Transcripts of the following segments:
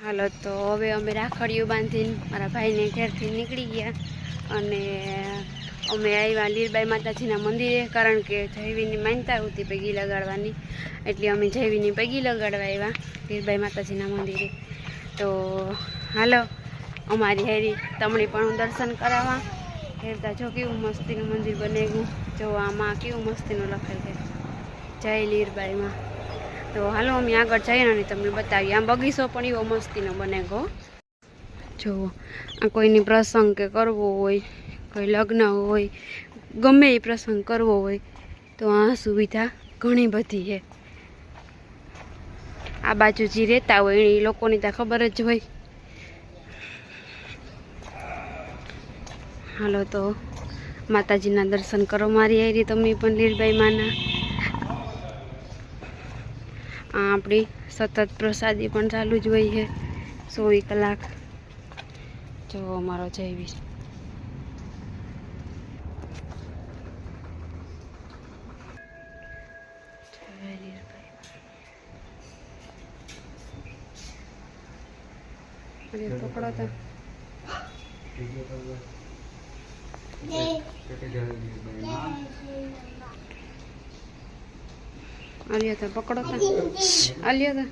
હાલો, તો હવે અમે રાખડીઓ બાંધીને મારા ભાઈને ઘેરથી નીકળી ગયા અને અમે આવ્યા લીરબાઈ માતાજીના મંદિરે, કારણ કે જયવીની માનતા હતી પૈગી લગાડવાની. એટલે અમે જયવીની પૈગી લગાડવા આવ્યા લીરબાઈ માતાજીના મંદિરે. તો હાલો, અમારી હેરી તમને પણ દર્શન કરાવવા. હેરતા જો કેવું મસ્તીનું મંદિર બનેલું જો આમાં કેવું મસ્તીનું લખેલ છે. જય લીરબાઈમાં તો હાલો, અમે આગળ જઈએ અને તમને બતાવીએ. આમ બગીચો પણ એવો મસ્તીનો બને ગો. જુઓ આ કોઈની પ્રસંગ કે કરવો હોય, કોઈ લગ્ન હોય, ગમે એ પ્રસંગ કરવો હોય, તો આ સુવિધા ઘણી બધી છે. આ બાજુ જે રહેતા હોય, એ લોકોની ત્યાં ખબર જ હોય. હાલો તો, માતાજીના દર્શન કરો. મારી આવી તમે પણ લીરબાઈ માના. આપણી સતત પ્રસાદી પણ ચાલુ જ હોય છે ચોવીસ કલાક. જો અમારો જૈવી પકડો તો. આલ્યો તો પકડો તો આલ્યો તો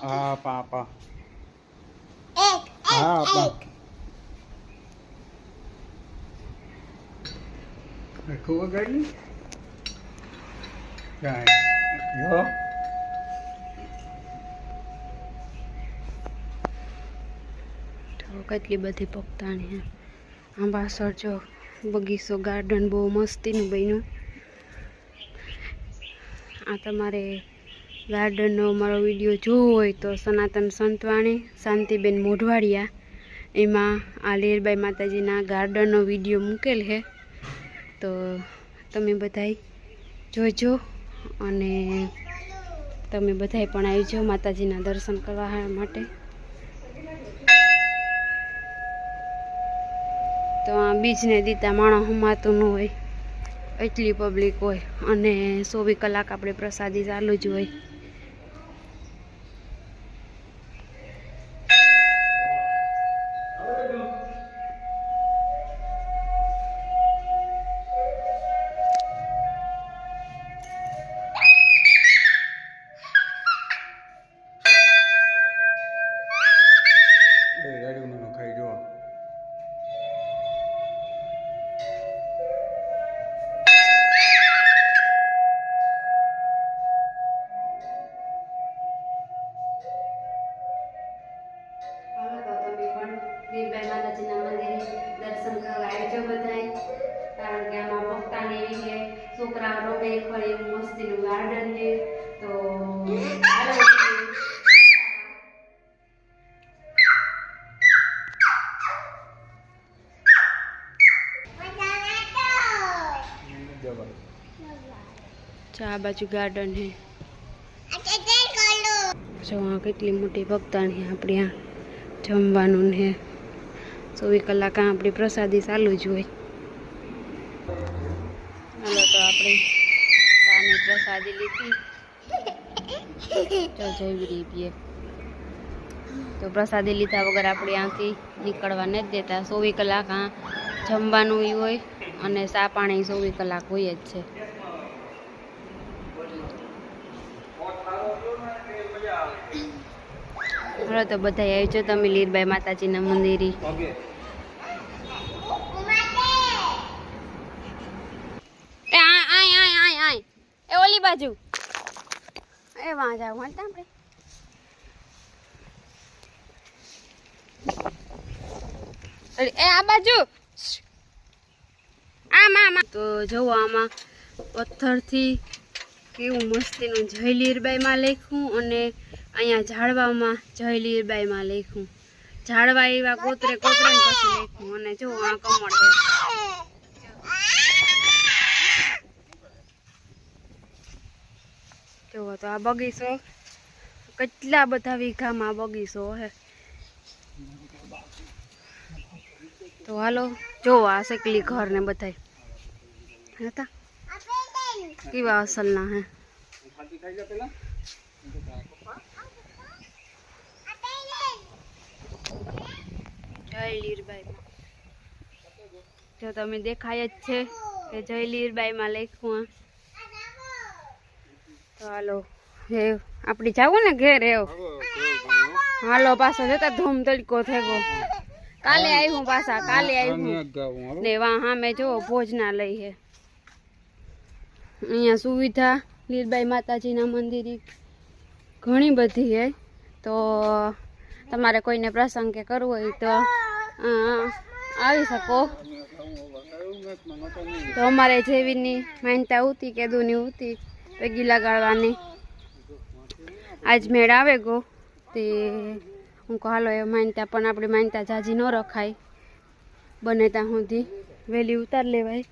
Apa apa? Apa? Aku gani? Gani. Yo. તો કેટલી બધી પગતાણી છે આમ પાછળ જો, બગીચો ગાર્ડન બહુ મસ્તીનું બન્યું આ તમારે ગાર્ડનનો મારો વીડિયો જોવો હોય તો સનાતન સંતવાણી, શાંતિબેન મોઢવાડિયા, એમાં આ લેરબાઈ માતાજીના ગાર્ડનનો વીડિયો મૂકેલ છે તો તમે બધાય જોજો અને તમે બધાય પણ આવજો માતાજીના દર્શન કરવા માટે. તો આ બીજને દીતા માણસ હમાતું ન હોય, એટલી પબ્લિક હોય અને ચોવીસ કલાક આપણે પ્રસાદી ચાલુ જ હોય. છોકરા રમે ખરે એવું મસ્તીનું ગાર્ડન છે, તો હાલો તમે. જબર જો આ બાજુ ગાર્ડન છે જો આ કેટલી મોટી ભક્તાણી આપણી આ જમવાનું ને ચોવીસ કલાક આ આપણી પ્રસાદી ચાલુ જ હોય હાલો તો આપણે પ્રસાદી લીધી. તો પ્રસાદી લીધા વગર આપણે આથી નીકળવા નથી દેતા. ચોવીસ કલાક આ જમવાનું હોય અને સા પાણી ચોવીસ કલાક હોય જ છે. હાલો તો બધા આવજો તમે લીરબાઈ માતાજીના મંદિરે. એ ઓલી બાજુ. એ વાં જાવ વાંચતા આપણે. અરે, એ આ બાજુ. આમ આમ. તો જુઓ આમાં પથ્થરથી કેવું મસ્તીનું જય લીરબાઈમાં લખ્યું અને અહીંયા ઝાડવામાં જય લીરબાઈમાં લખ્યું. ઝાડવા એવા કોતરે કોતરે પછી લખ્યું અને જો આ કમળ તો આ બગીચો કેટલા બધા વીઘામાં બગીચો હે? તો હાલો જો આ શકલી ઘર ને બધાય. હતા કેવા અસલના હે? જય લીરબાઈ જો તમે દેખાય જ છે કે જય લીરબાઈમાં લખ્યું તો હાલો હે આપણે જાવું ને ઘેર એવ હાલો પાછો જતા ધૂમ તડકો થઈ ગયો કાલે આવ્યું પાછા કાલે આવ્યું ને વા સામે જો ભોજનાલય હે. અહીંયા સુવિધા લીલબાઈ માતાજીના મંદિરે ઘણી બધી હે. તો તમારે કોઈને પ્રસંગ કે કરવો હોય તો આવી શકો. તો અમારે જેવીની માનતા ઉતી કેદુની ઉતી. વેગી લગાડવાની. આજ મેળ આવે ગો. તે હું કહો, હાલો, એ માનતા પણ આપણી માનતા જાજી ન રખાય. બને ત્યાં સુધી વહેલી ઉતાર લેવાય.